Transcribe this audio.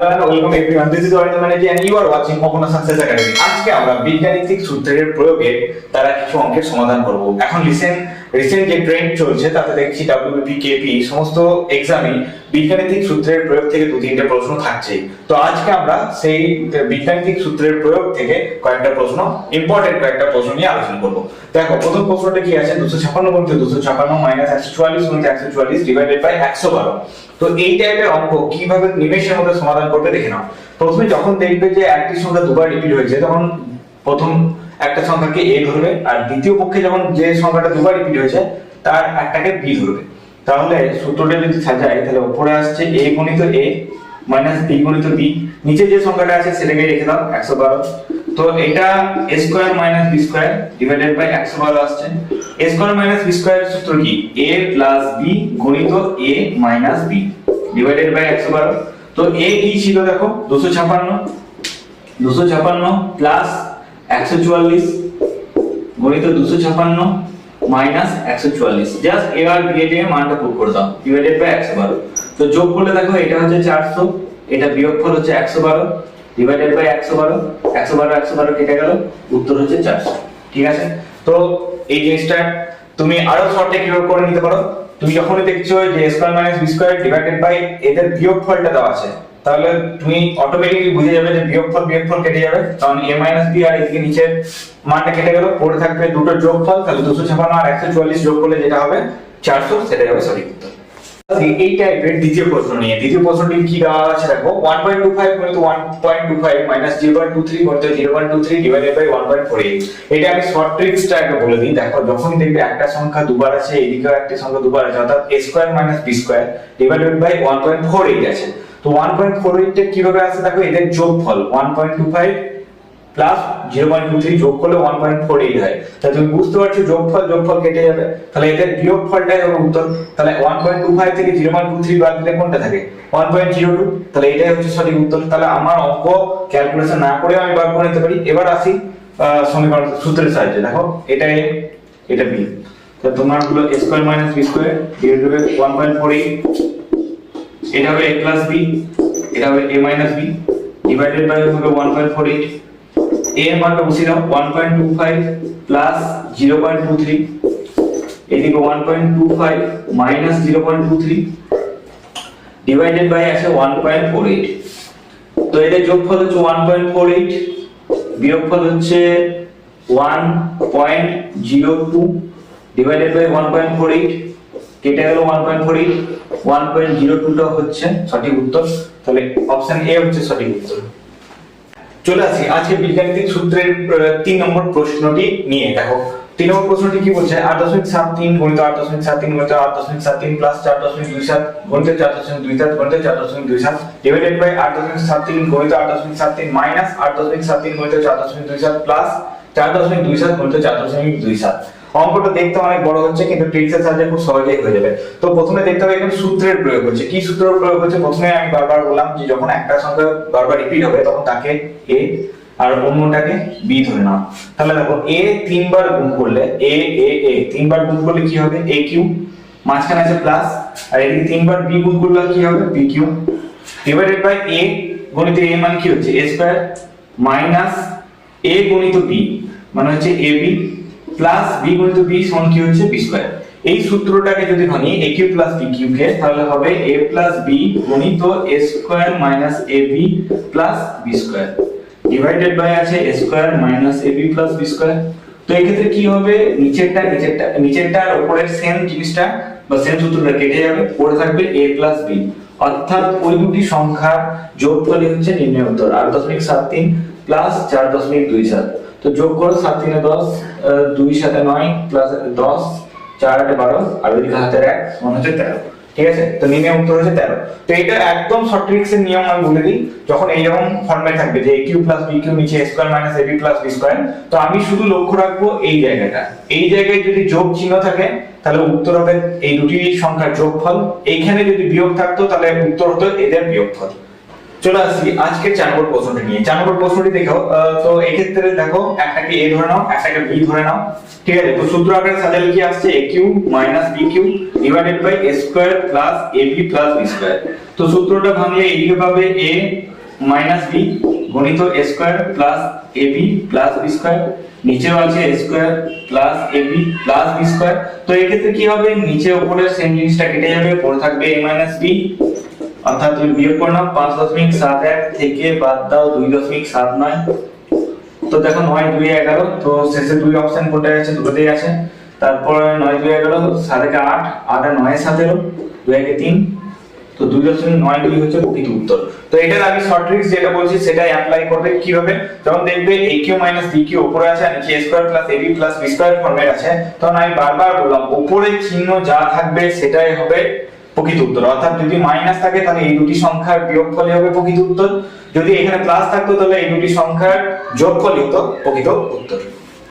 Welcome everyone this is and you are watching Apna Success Academy আজকে আমরা সূত্রের প্রয়োগে তারা কিছু অঙ্কের সমাধান করব। এখন রিসেন্ট রিসেন্ট যে ট্রেন্ড চলছে, তাতে দেখছি ডাব্লিউবিপি কেপি সমস্ত এক্সামে সূত্রের প্রয়োগ থেকে দু, তিনটে প্রশ্ন থাকছে তো আজকে আমরা সেই বীজগাণিতিক সূত্রের প্রয়োগ থেকে কয়েকটা প্রশ্ন ইম্পর্টেন্ট কয়েকটা প্রশ্ন নিয়ে আলোচনা করব। দেখো, প্রথম প্রশ্নটা কি আছে? দুশো ছাপ্পান্ন গুণিত দুশো ছাপ্পান্ন মাইনাস একশো চুয়াল্লিশ একশো চুয়াল্লিশ ডিভাইডেড বাই একশো বারো। তো এই টাইপের অঙ্ক কীভাবে নিমেষের মধ্যে সমাধান করবে দেখে নাও। প্রথমে যখন দেখবে যে একটি সংখ্যা দুবার রিপিট হয়েছে, তখন প্রথম একটা সংখ্যাকে এ ধরবে, আর দ্বিতীয় পক্ষে যখন যে সংখ্যাটা দুবার রিপিট হয়েছে, তার একটাকে বি ধরবে। তাহলে সূত্রটা যদি সাজাই, তাহলে উপরে আসছে এ গুণিত এ মাইনাস বি গুণিত বি নিচে যে সংখ্যাটা আছে সেটাকে রেখে দাও, একশো বারো। তো এটা A square minus B square divided by একশো বারো আসছে। A square minus B square সূত্র কি? এ প্লাস বি গুণিত A minus B divided by একশো বারো। তো এ কি ছিল দেখো? দুশো ছাপান্ন। দুশো ছাপান্ন প্লাস একশো চুয়াল্লিশ গণিত দুশো ছাপান্ন মাইনাস একশো চুয়াল্লিশ। জাস্ট এ আর বি এর মানটা পুট করে দাও। ডিভাইডেড বাই একশো বারো। তো যোগ করলে দেখো, এটা হচ্ছে চারশো। এটা বিয়োগফল হচ্ছে একশো বারো। ডিভাইডেড বাই একশো বারো। একশো বারো একশো বারো কেটে গেল। উত্তর হচ্ছে চারশো। ঠিক আছে? তো এই জিনিসটা তুমি আরও শর্টে কীভাবে করে নিতে পারো? তুমি যখনই দেখছ যে square minus B square divided by এদের বিয়োগফলটা দেওয়া আছে, তাহলে তুমি অটোমেটিকলি বুঝে যাবে যে বিয়োগফল বিয়োগফল কেটে যাবে। কারণ a মাইনাস বি আর এদিকে নিচে মানটা কেটে গেল, পড়ে থাকবে দুটো যোগফল, তাহলে দুশো ছাপান্ন আর একশো চুয়াল্লিশ যোগ করলে যেটা হবে, চারশো সেটা যাবে সঠিক উত্তর। এই টাইপের দ্বিতীয় প্রশ্ন নিয়ে। দ্বিতীয় প্রশ্নটি কি দেওয়া আছে? দেখো ওয়ান পয়েন্ট টু ফাইভ গুণিত one point two five minus zero point two three গুণিত zero point two three divided by one point four eight এটা আমি শর্ট ট্রিক্সটা আগে বলে দিই। দেখো, যখনই দেখবে একটা সংখ্যা দুবার আছে এদিকেও একটা সংখ্যা দুবার আছে, অর্থাৎ A square minus B square divided by one point four eight আছে। তো ওয়ান পয়েন্ট ফোর এইট কীভাবে আসে? দেখো, এদের যোগফল one point two five plus zero point two three যোগ করলে ওয়ান পয়েন্ট ফোর এইট হয়। তাহলে তুমি বুঝতে পারছ যোগফল যোগফল কেটে যাবে? তাহলে এদের বিয়োগফলটাই হবে উত্তর। তাহলে ওয়ান পয়েন্ট টু ফাইভ থেকে জিরো পয়েন্ট টু থ্রি বাদ দিলে কোনটা থাকে? ওয়ান পয়েন্ট জিরো টু তাহলে এটাই হচ্ছে সঠিক উত্তর। তাহলে আমার অঙ্ক ক্যালকুলেশন না করে আমি বার করে নিতে পারি। এবার আসি সমীকরণ সূত্রের সাহায্যে। দেখো, এটা এ এটা বি তো তোমার হলো A square minus B square divided by one point four eight এটা হবে a প্লাস বি এটা হবে a minus B divided by হবে 1.48 a এর মানটা বসিয়ে দাও 1.25 প্লাস 0.23 এদিকে 1.25 মাইনাস 0.23 ডিভাইডেড বাই আছে 1.48 তো এদের যোগফল হচ্ছে 1.48 বিয়োগফল হচ্ছে 1.02 ডিভাইডেড বাই 1.48 কেটে গেল 1.48 1.02 টা হচ্ছে সঠিক উত্তর। তাহলে অপশন এ হচ্ছে সঠিক উত্তর। চলে আসি। আজকে বীজগাণিতিক সূত্রের তিন নম্বর প্রশ্নটি নিয়ে। দেখো, তিন নম্বর প্রশ্নটি কি বলছে? আট দশমিক সাত তিন গণিত আট দশমিক সাত তিন গণিত আট দশমিক সাত তিন প্লাস চার দশমিক দুই সাত গণিত চার দশমিক দুই সাত গণিত চার দশমিক দুই সাত ডিভাইডেড বাই আট দশমিক সাত তিন গণিত আট দশমিক সাত তিন মাইনাস আট দশমিক সাত তিন গণিত চার দশমিক দুই সাত প্লাস চার দশমিক দুই সাত গণিত চার দশমিক দুই সাত। অঙ্কটা দেখতে অনেক বড় হচ্ছে, কিন্তু ট্রিক্সের সাহায্যে খুব সহজেই হয়ে যাবে। তো প্রথমে দেখতে হবে এখানে সূত্রের প্রয়োগ হচ্ছে। কি সূত্রের প্রয়োগ হচ্ছে? প্রথমে আমি বারবার বললাম যে যখন একটা সংখ্যা বারবার রিপিট হবে, তখন তাকে এ আর অন্যটাকে বি ধরে নাও। তাহলে দেখো এ তিনবার গুণ করলে এ এ এ তিনবার গুণ করলে কি হবে? A cube. মাঝখানে আছে প্লাস আর এদিকে তিনবার বি গুণ করলে কি হবে? B cube. Divided by A গণিত এ মানে কি হচ্ছে? এ স্কয়ার মাইনাস এ গণিত বি মানে হচ্ছে এ বি প্লাস বি গণিত বি সমান কি হচ্ছে? বি স্কয়ার এই সূত্রটাকে যদি ভাঙি A cube plus B cube কে তাহলে হবে এ প্লাস বি গণিত A square minus A B plus B square divided by আছে A square minus A B plus B square তো এই ক্ষেত্রে কি হবে? নিচেরটা নিচেরটা নিচেরটা আর উপরের সেম জিনিসটা বা সেম সূত্রটা কেটে যাবে, পড়ে থাকবে এ প্লাস বি অর্থাৎ ওই দুটি সংখ্যার যোগফলই হচ্ছে নির্ণয় উত্তর, আট দশমিক সাত তিন প্লাস চার দশমিক দুই সাত। তো যোগ করো সাত তিনে দশ দুই সাথে নয় প্লাস দশ, চার আটে বারো, আর ওইদিকে হাতের এক মনে হচ্ছে তেরো। ঠিক আছে? তো নির্ণয় উত্তর হচ্ছে তেরো। তো এটা একদম ট্রিক্সের নিয়ম আমি বলে দিই, যখন এইরকম ফর্মে থাকবে যে কিউ প্লাস বি কিউ নিচে square minus A B plus B square তো আমি শুধু লক্ষ্য রাখব এই জায়গাটা। এই জায়গায় যদি যোগ চিহ্ন থাকে, তাহলে উত্তর হবে এই দুটি সংখ্যার যোগফল। এইখানে যদি বিয়োগ থাকতো, তাহলে উত্তর হতো এদের বিয়োগফল। চলে আসি আজকের চার নম্বর প্রশ্নটি নিয়ে। চার নম্বর প্রশ্নটি দেখো তো এক্ষেত্রে দেখো, একটাকে এ ধরে নাও, একটাকে বি ধরে নাও। ঠিক আছে? তো সূত্র আকারে সাজালে কি আসছে? A cube minus B cube divided by A square plus A B plus B square তো সূত্রটা ভাঙলে এইদিকে পাবে a মাইনাস বি গণিত a square plus ab plus b square নিচেও আছে a square plus ab plus b square তো এক্ষেত্রে কি হবে? নিচে উপরে সেম জিনিসটা কেটে যাবে পড়ে থাকবে a মাইনাস b অর্থাৎ তুমি বিয়োগ করো পাঁচ দশমিক সাত এক থেকে বাদ দাও দুই দশমিক সাত নয়। তো দেখো নয় দুই এগারো, তো শেষে দুই অপশন কোনটায় আছে? দুটোতেই আছে। তারপরে নয় দুই এগারো, সাত একে আট আট আর নয় সতেরো, দুই একে তিন। তো দুই দশমিক নয় দুই হচ্ছে প্রকৃত উত্তর। তো এটার আমি শর্ট ট্রিক্স যেটা বলছি, সেটাই অ্যাপ্লাই করবে কীভাবে? যখন দেখবে A cube minus B cube উপরে আছে আর A square plus A B plus B square আছে, তখন আমি বারবার বললাম উপরে চিহ্ন যা থাকবে সেটাই হবে প্রকৃত উত্তর। অর্থাৎ যদি মাইনাস থাকে, তাহলে এই দুটি সংখ্যার বিয়োগফলই হবে প্রকৃত উত্তর। যদি এখানে প্লাস থাকতো, তাহলে এই দুটি সংখ্যার যোগফলই হতো প্রকৃত উত্তর।